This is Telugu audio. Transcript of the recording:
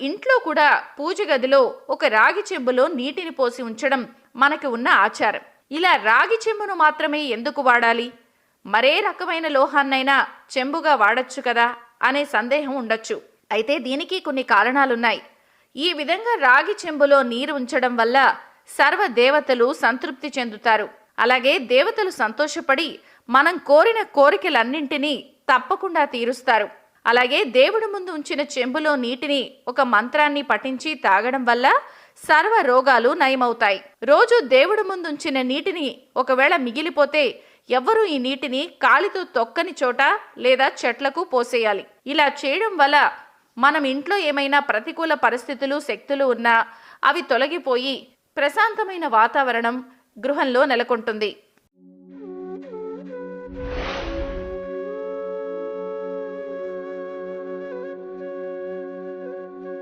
ఇంట్లో కూడా పూజ గదిలో ఒక రాగి చెంబులో నీటిని పోసి ఉంచడం మనకు ఉన్న ఆచారం. ఇలా రాగి చెంబును మాత్రమే ఎందుకు వాడాలి? మరే రకమైన లోహాన్నైనా చెంబుగా వాడచ్చు కదా అనే సందేహం ఉండొచ్చు. అయితే దీనికి కొన్ని కారణాలున్నాయి. ఈ విధంగా రాగి చెంబులో నీరు ఉంచడం వల్ల సర్వ దేవతలు సంతృప్తి చెందుతారు. అలాగే దేవతలు సంతోషపడి మనం కోరిన కోరికలన్నింటినీ తప్పకుండా తీరుస్తారు. అలాగే దేవుడి ముందు ఉంచిన చెంబులో నీటిని ఒక మంత్రాన్ని పఠించి తాగడం వల్ల సర్వ రోగాలు నయమవుతాయి. రోజు దేవుడి ముందు ఉంచిన నీటిని ఒకవేళ మిగిలిపోతే ఎవ్వరూ ఈ నీటిని కాలితో తొక్కని చోట లేదా చెట్లకు పోసేయాలి. ఇలా చేయడం వల్ల మనం ఇంట్లో ఏమైనా ప్రతికూల పరిస్థితులు శక్తులు ఉన్నా అవి తొలగిపోయి ప్రశాంతమైన వాతావరణం గృహంలో నెలకొంటుంది.